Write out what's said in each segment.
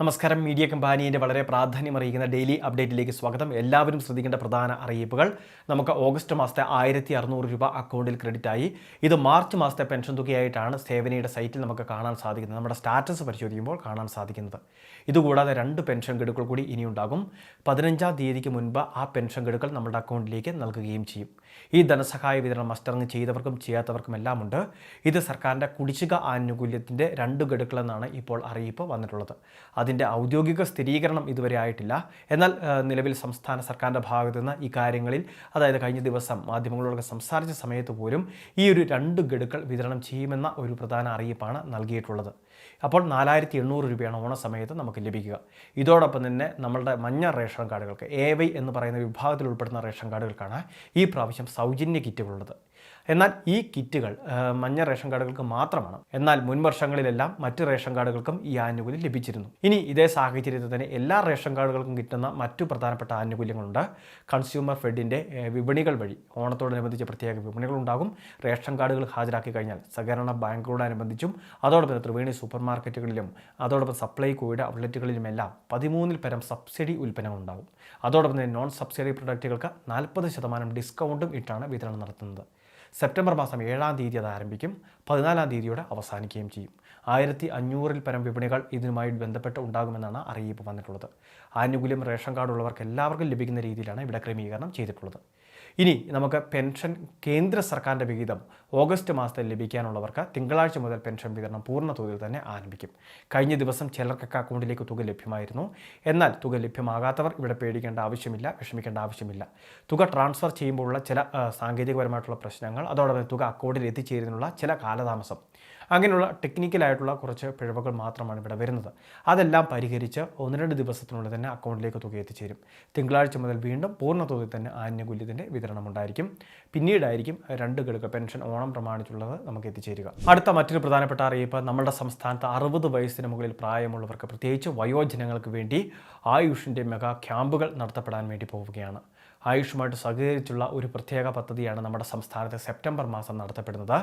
നമസ്കാരം. മീഡിയ കമ്പാനിയുടെ വളരെ പ്രാധാന്യം അറിയിക്കുന്ന ഡെയിലി അപ്ഡേറ്റിലേക്ക് സ്വാഗതം. എല്ലാവരും ശ്രദ്ധിക്കേണ്ട പ്രധാന അറിയിപ്പുകൾ. നമുക്ക് ഓഗസ്റ്റ് മാസത്തെ ആയിരത്തി അറുന്നൂറ് രൂപ അക്കൗണ്ടിൽ ക്രെഡിറ്റ് ആയി ഇത് മാർച്ച് മാസത്തെ പെൻഷൻ തുകയായിട്ടാണ് സേവനയുടെ സൈറ്റിൽ നമുക്ക് കാണാൻ സാധിക്കുന്നത്. നമ്മുടെ സ്റ്റാറ്റസ് പരിശോധിക്കുമ്പോൾ കാണാൻ സാധിക്കുന്നത്. ഇതുകൂടാതെ രണ്ട് പെൻഷൻ ഗഡുക്കൾ കൂടി ഇനിയുണ്ടാകും. പതിനഞ്ചാം തീയതിക്ക് മുൻപ് ആ പെൻഷൻ ഗഡുക്കൾ നമ്മുടെ അക്കൗണ്ടിലേക്ക് നൽകുകയും ചെയ്യും. ഈ ധനസഹായ വിതരണം മസ്റ്ററിങ് ചെയ്തവർക്കും ചെയ്യാത്തവർക്കും എല്ലാം ഉണ്ട് ഇത് സർക്കാരിന്റെ കുടിശ്ശിക ആനുകൂല്യത്തിന്റെ രണ്ട് ഗഡുക്കളെന്നാണ് ഇപ്പോൾ അറിയിപ്പ് വന്നിട്ടുള്ളത്. അതിന്റെ ഔദ്യോഗിക സ്ഥിരീകരണം ഇതുവരെ ആയിട്ടില്ല. എന്നാൽ നിലവിൽ സംസ്ഥാന സർക്കാരിന്റെ ഭാഗത്തു നിന്ന് ഈ കാര്യങ്ങളിൽ അതായത് കഴിഞ്ഞ ദിവസം മാധ്യമങ്ങളോടൊക്കെ സംസാരിച്ച സമയത്ത് പോലും ഈ ഒരു രണ്ട് ഗഡുക്കൾ വിതരണം ചെയ്യുമെന്ന ഒരു പ്രധാന അറിയിപ്പാണ് നൽകിയിട്ടുള്ളത്. അപ്പോൾ നാലായിരത്തി എണ്ണൂറ് രൂപയാണ് ഓണസമയത്ത് നമുക്ക് ലഭിക്കുക. ഇതോടൊപ്പം തന്നെ നമ്മളുടെ മഞ്ഞ റേഷൻ കാർഡുകൾക്ക് എ വൈ എന്ന് പറയുന്ന വിഭാഗത്തിൽ ഉൾപ്പെടുന്ന റേഷൻ കാർഡുകൾക്കാണ് ഈ പ്രാവശ്യം സൗജന്യ കിറ്റുകളുള്ളത്. എന്നാൽ ഈ കിറ്റുകൾ മഞ്ഞ റേഷൻ കാർഡുകൾക്ക് മാത്രമാണ്. എന്നാൽ മുൻ വർഷങ്ങളിലെല്ലാം മറ്റ് റേഷൻ കാർഡുകൾക്കും ഈ ആനുകൂല്യം ലഭിച്ചിരുന്നു. ഇനി ഇതേ സാഹചര്യത്തിൽ തന്നെ എല്ലാ റേഷൻ കാർഡുകൾക്കും കിട്ടുന്ന മറ്റു പ്രധാനപ്പെട്ട ആനുകൂല്യങ്ങളുണ്ട്. കൺസ്യൂമർ ഫെഡിന്റെ വിപണികൾ വഴി ഓണത്തോടനുബന്ധിച്ച് പ്രത്യേക വിപണികൾ ഉണ്ടാകും. റേഷൻ കാർഡുകൾ ഹാജരാക്കി കഴിഞ്ഞാൽ സഹകരണ ബാങ്കുകളോടനുബന്ധിച്ചും അതോടൊപ്പം ത്രിവേണി സൂപ്പർ മാർക്കറ്റുകളിലും അതോടൊപ്പം സപ്ലൈകോയുടെ ഔട്ട്ലെറ്റുകളിലുമെല്ലാം പതിമൂന്നിൽ പരം സബ്സിഡി ഉൽപ്പന്നങ്ങൾ ഉണ്ടാകും. അതോടൊപ്പം തന്നെ നോൺ സബ്സിഡി പ്രൊഡക്റ്റുകൾക്ക് നാൽപ്പത് ശതമാനം ഡിസ്കൗണ്ടും ഇട്ടാണ് വിതരണം നടത്തുന്നത്. സെപ്റ്റംബർ മാസം ഏഴാം തീയതി അത് ആരംഭിക്കും. പതിനാലാം തീയതിയോടെ അവസാനിക്കുകയും ചെയ്യും. ആയിരത്തി അഞ്ഞൂറിൽ പരം വിപണികൾ ഇതിനുമായി ബന്ധപ്പെട്ട് ഉണ്ടാകുമെന്നാണ് അറിയിപ്പ് വന്നിട്ടുള്ളത്. ആനുകൂല്യം റേഷൻ കാർഡ് ഉള്ളവർക്ക് എല്ലാവർക്കും ലഭിക്കുന്ന രീതിയിലാണ് ഇവിടെ ക്രമീകരണം ചെയ്തിട്ടുള്ളത്. ഇനി നമുക്ക് പെൻഷൻ കേന്ദ്ര സർക്കാരിന്റെ വിഹിതം ഓഗസ്റ്റ് മാസത്തിൽ ലഭിക്കാനുള്ളവർക്ക് തിങ്കളാഴ്ച മുതൽ പെൻഷൻ വിതരണം പൂർണ തോതിൽ തന്നെ ആരംഭിക്കും. കഴിഞ്ഞ ദിവസം ചിലർക്കൊക്കെ അക്കൗണ്ടിലേക്ക് തുക ലഭ്യമായിരുന്നു. എന്നാൽ തുക ലഭ്യമാകാത്തവർ ഇവിടെ പേടിക്കേണ്ട ആവശ്യമില്ല വിഷമിക്കേണ്ട ആവശ്യമില്ല. തുക ട്രാൻസ്ഫർ ചെയ്യുമ്പോഴുള്ള ചില സാങ്കേതികപരമായിട്ടുള്ള പ്രശ്നങ്ങൾ അതോടൊപ്പം തുക അക്കൗണ്ടിൽ എത്തിച്ചേരുന്നതിനുള്ള ചില കാലതാമസം. അങ്ങനെയുള്ള ടെക്നിക്കലായിട്ടുള്ള കുറച്ച് പിഴവുകൾ മാത്രമാണ് ഇവിടെ വരുന്നത്. അതെല്ലാം പരിഹരിച്ച് ഒന്ന് രണ്ട് ദിവസത്തിനുള്ളിൽ തന്നെ അക്കൗണ്ടിലേക്ക് തുക എത്തിച്ചേരും. തിങ്കളാഴ്ച മുതൽ വീണ്ടും പൂർണ തോതിൽ തന്നെ ആനുകൂല്യത്തിന്റെ വിതരണം ഉണ്ടായിരിക്കും. പിന്നീടായിരിക്കും രണ്ട് ഗഡുക്ക പെൻഷൻ ഓണം പ്രമാണിച്ചുള്ളത് നമുക്ക് എത്തിച്ചേരുക. അടുത്ത മറ്റൊരു പ്രധാനപ്പെട്ട അറിയിപ്പ് നമ്മുടെ സംസ്ഥാനത്ത് അറുപത് വയസ്സിന് മുകളിൽ പ്രായമുള്ളവർക്ക് പ്രത്യേകിച്ച് വയോജനങ്ങൾക്ക് വേണ്ടി ആയുഷിന്റെ മെഗാ ക്യാമ്പുകൾ നടത്തപ്പെടാൻ വേണ്ടി പോവുകയാണ്. ആയുഷുമായിട്ട് സഹകരിച്ചുള്ള ഒരു പ്രത്യേക പദ്ധതിയാണ് നമ്മുടെ സംസ്ഥാനത്ത് സെപ്റ്റംബർ മാസം നടത്തപ്പെടുന്നത്.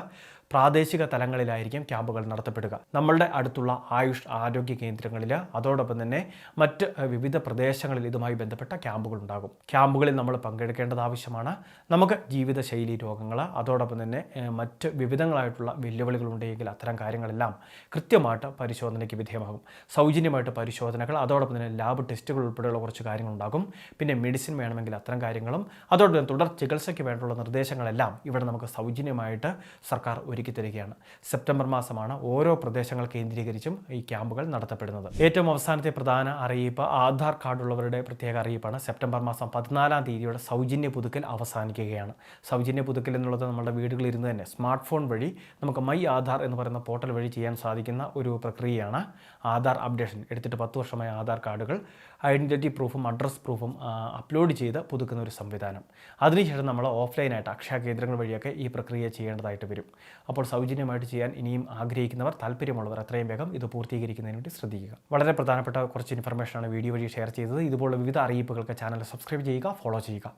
പ്രാദേശിക തലങ്ങളിലായിരിക്കും ക്യാമ്പുകൾ നടത്തപ്പെടുക. നമ്മളുടെ അടുത്തുള്ള ആയുഷ് ആരോഗ്യ കേന്ദ്രങ്ങളിൽ അതോടൊപ്പം തന്നെ മറ്റ് വിവിധ പ്രദേശങ്ങളിൽ ഇതുമായി ബന്ധപ്പെട്ട ക്യാമ്പുകൾ ഉണ്ടാകും. ക്യാമ്പുകളിൽ നമ്മൾ പങ്കെടുക്കേണ്ടത് ആവശ്യമാണ്. നമുക്ക് ജീവിതശൈലി രോഗങ്ങൾ അതോടൊപ്പം തന്നെ മറ്റ് വിവിധങ്ങളായിട്ടുള്ള വെല്ലുവിളികൾ ഉണ്ടെങ്കിൽ അത്തരം കാര്യങ്ങളെല്ലാം കൃത്യമായിട്ട് പരിശോധനയ്ക്ക് വിധേയമാകും. സൗജന്യമായിട്ട് പരിശോധനകൾ അതോടൊപ്പം തന്നെ ലാബ് ടെസ്റ്റുകൾ ഉൾപ്പെടെയുള്ള കുറച്ച് കാര്യങ്ങളുണ്ടാകും. പിന്നെ മെഡിസിൻ വേണമെങ്കിൽ അത്തരം കാര്യങ്ങളും അതോടൊപ്പം തുടർ ചികിത്സയ്ക്ക് വേണ്ടിയുള്ള നിർദ്ദേശങ്ങളെല്ലാം ഇവിടെ നമുക്ക് സൗജന്യമായിട്ട് സർക്കാർ ഒരുക്കി തരികയാണ്. സെപ്റ്റംബർ മാസമാണ് ഓരോ പ്രദേശങ്ങൾ കേന്ദ്രീകരിച്ചും ഈ ക്യാമ്പുകൾ നടത്തപ്പെടുന്നത്. ഏറ്റവും അവസാനത്തെ പ്രധാന അറിയിപ്പ് ആധാർ കാർഡുള്ളവരുടെ പ്രത്യേക അറിയിപ്പാണ്. സെപ്റ്റംബർ മാസം പതിനാലാം തീയതിയോടെ സൗജന്യ പുതുക്കൽ അവസാനിക്കുകയാണ്. സൗജന്യ പുതുക്കൽ എന്നുള്ളത് നമ്മുടെ വീടുകളിൽ ഇരുന്ന് തന്നെ സ്മാർട്ട് ഫോൺ വഴി നമുക്ക് മൈ ആധാർ എന്ന് പറയുന്ന പോർട്ടൽ വഴി ചെയ്യാൻ സാധിക്കുന്ന ഒരു പ്രക്രിയയാണ് ആധാർ അപ്ഡേഷൻ. എടുത്തിട്ട് പത്ത് വർഷമായ ആധാർ കാർഡുകൾ ഐഡന്റിറ്റി പ്രൂഫും അഡ്രസ് പ്രൂഫും അപ്ലോഡ് ചെയ്ത് പുതുക്കുന്ന ഒരു സംവിധാനം. അതിനുശേഷം നമ്മൾ ഓഫ്ലൈനായിട്ട് അക്ഷയ കേന്ദ്രങ്ങൾ വഴിയൊക്കെ ഈ പ്രക്രിയ ചെയ്യേണ്ടതായിട്ട് വരും. അപ്പോൾ സൗജന്യമായിട്ട് ചെയ്യാൻ ഇനിയും ആഗ്രഹിക്കുന്നവർ താല്പര്യമുള്ളവർ എത്രയും വേഗം ഇത് പൂർത്തീകരിക്കുന്നതിന് വേണ്ടി ശ്രദ്ധിക്കുക. വളരെ പ്രധാനപ്പെട്ട കുറച്ച് ഇൻഫർമേഷനാണ് വീഡിയോ വഴി ഷെയർ ചെയ്തത്. ഇതുപോലുള്ള വിവിധ അറിയിപ്പുകൾക്ക് ചാനൽ സബ്സ്ക്രൈബ് ചെയ്യുക ഫോളോ ചെയ്യുക.